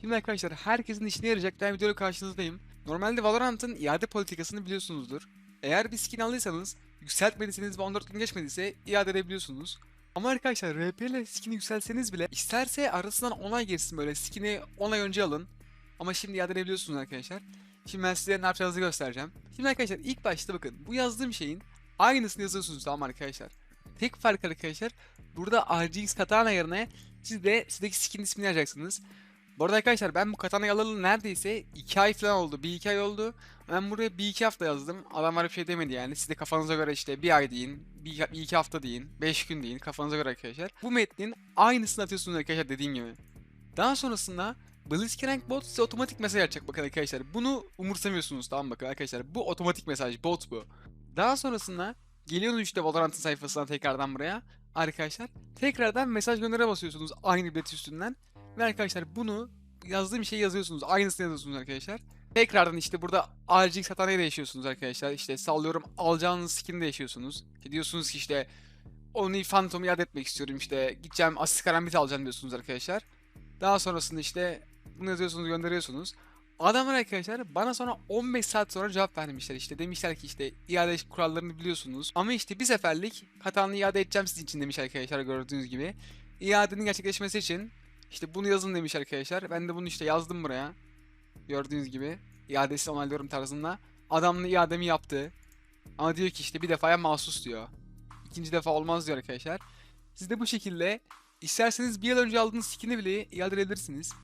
Şimdi arkadaşlar herkesin işine yarayacak bir videoyla karşınızdayım. Normalde Valorant'ın iade politikasını biliyorsunuzdur. Eğer bir skin aldıysanız yükseltmediyseniz ve 14 gün geçmediyse iade edebiliyorsunuz. Ama arkadaşlar RP ile skin'i yükselseniz bile isterse arasından onay girsin böyle skin'i 10 ay önce alın. Ama şimdi iade edebiliyorsunuz arkadaşlar. Şimdi ben size ne yapacağınızı göstereceğim. Şimdi arkadaşlar ilk başta bakın bu yazdığım şeyin aynısını yazıyorsunuz tamam arkadaşlar. Tek fark arkadaşlar burada RGX Katana yerine siz de sizdeki skin ismini yazacaksınız. Bu arada arkadaşlar ben bu Katana'yı alalı neredeyse 2 ay falan oldu. 1-2 ay oldu. Ben buraya 1-2 hafta yazdım. Adamlar bir şey demedi yani. Siz de kafanıza göre işte 1 ay deyin, 1-2 hafta deyin, 5 gün deyin kafanıza göre arkadaşlar. Bu metnin aynısını atıyorsunuz arkadaşlar dediğim gibi. Daha sonrasında Blitzcrank bot size otomatik mesaj atacak bakın arkadaşlar. Bunu umursamıyorsunuz tamam bakın arkadaşlar. Bu otomatik mesaj bot bu. Daha sonrasında geliyorsunuz işte Valorant'ın sayfasından tekrardan buraya. Arkadaşlar tekrardan mesaj göndere basıyorsunuz aynı bilet üstünden. Ve arkadaşlar bunu yazdığım şeyi yazıyorsunuz. Aynısını yazıyorsunuz arkadaşlar. Tekrardan işte burada RGX satanayı değişiyorsunuz arkadaşlar. İşte sallıyorum alacağınız skin'i değişiyorsunuz. İşte diyorsunuz ki işte onu Phantom'u iade etmek istiyorum işte gideceğim asist karambit alacağım diyorsunuz arkadaşlar. Daha sonrasında işte bunu yazıyorsunuz gönderiyorsunuz. Adamlar arkadaşlar bana sonra 15 saat sonra cevap vermişler işte demişler ki işte iade kurallarını biliyorsunuz ama işte bir seferlik hatanı iade edeceğim sizin için demiş arkadaşlar gördüğünüz gibi. İadenin gerçekleşmesi için işte bunu yazın demiş arkadaşlar. Ben de bunu işte yazdım buraya. Gördüğünüz gibi iadesi onaylıyorum tarzında. Adamla iademi yaptı. Ama diyor ki işte bir defaya mahsus diyor. İkinci defa olmaz diyor arkadaşlar. Siz de bu şekilde isterseniz bir yıl önce aldığınız skin'i bile iade edebilirsiniz.